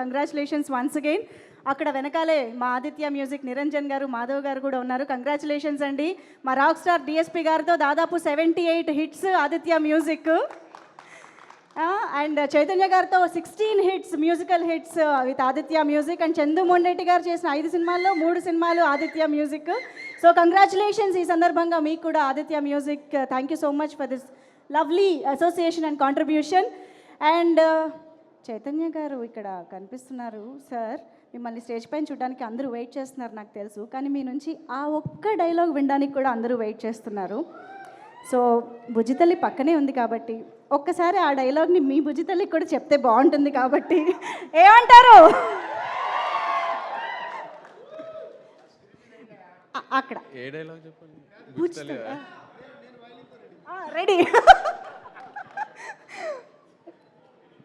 Congratulations once again అక్కడ వెనకాలే మా ఆదిత్య మ్యూజిక్ నిరంజన్ గారు మాధవ్ గారు కూడా ఉన్నారు. కంగ్రాచులేషన్స్ అండి. మా రాక్ స్టార్ డిఎస్పి గారితో దాదాపు seventy eight hits Aditya music. And Chaitanya గారితో sixteen hits musical hits with Aditya music. And Chandu Mondeti గారు చేసిన ఐదు సినిమాల్లో మూడు సినిమాలు ఆదిత్య మ్యూజిక్. సో కంగ్రాచులేషన్స్ ఈ సందర్భంగా మీకు కూడా Aditya music. Thank you so much for this lovely association and contribution and Chaitanya గారు ఇక్కడ కనిపిస్తున్నారు సార్. మిమ్మల్ని స్టేజ్ పైన చూడడానికి అందరూ వెయిట్ చేస్తున్నారు నాకు తెలుసు. కానీ మీ నుంచి ఆ ఒక్క డైలాగ్ వినడానికి కూడా అందరూ వెయిట్ చేస్తున్నారు. సో భుజితల్లి పక్కనే ఉంది కాబట్టి ఒక్కసారి ఆ డైలాగ్ని మీ భుజితల్లికి కూడా చెప్తే బాగుంటుంది కాబట్టి. ఏమంటారు? అక్కడ. ఏ డైలాగ్ చెప్పండి? భుజితల్లి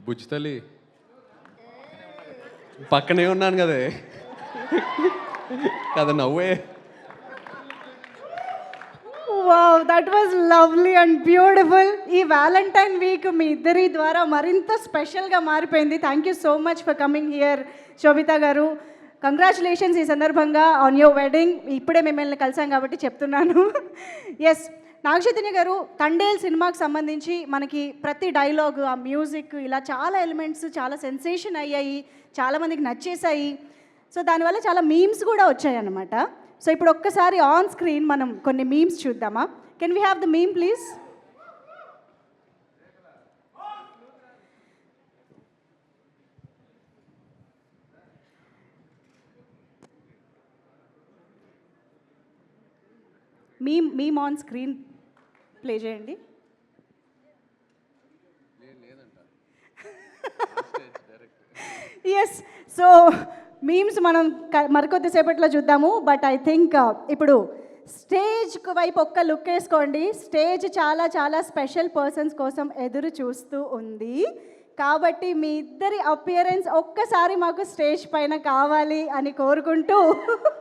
బుజ్జి తల్లి పక్కనే ఉన్నాను కదే. కదా నవ్వే. Wow that was lovely and beautiful ఈ వ్యాలంటైన్ వీక్ మీ ఇద్దరి ద్వారా మరింత స్పెషల్గా మారిపోయింది. Thank you so much for coming here Sobhita గారు. కంగ్రాచులేషన్స్ ఈ సందర్భంగా ఆన్ యువర్ వెడ్డింగ్ ఇప్పుడే మిమ్మల్ని కలిసాం కాబట్టి చెప్తున్నాను. ఎస్ నాగచైతన్య గారు తండేల్ సినిమాకి సంబంధించి మనకి ప్రతి డైలాగ్ ఆ మ్యూజిక్ ఇలా చాలా ఎలిమెంట్స్ చాలా సెన్సేషన్ అయ్యాయి చాలామందికి నచ్చేసాయి సో దానివల్ల చాలా మీమ్స్ కూడా వచ్చాయి అన్నమాట సో ఇప్పుడు ఒక్కసారి ఆన్ స్క్రీన్ మనం కొన్ని మీమ్స్ చూద్దామా? Can we have the meme please meme meme on screen play చేయండి. ఎస్ సో మీమ్స్ మనం మరికొద్దిసేపట్లో చూద్దాము బట్ ఐ థింక్ ఇప్పుడు స్టేజ్ వైపు ఒక్క లుక్ వేసుకోండి. స్టేజ్ చాలా చాలా స్పెషల్ పర్సన్స్ కోసం ఎదురు చూస్తూ ఉంది. కాబట్టి మీ ఇద్దరి అపియరెన్స్ ఒక్కసారి మాకు స్టేజ్ పైన కావాలి అని కోరుకుంటూ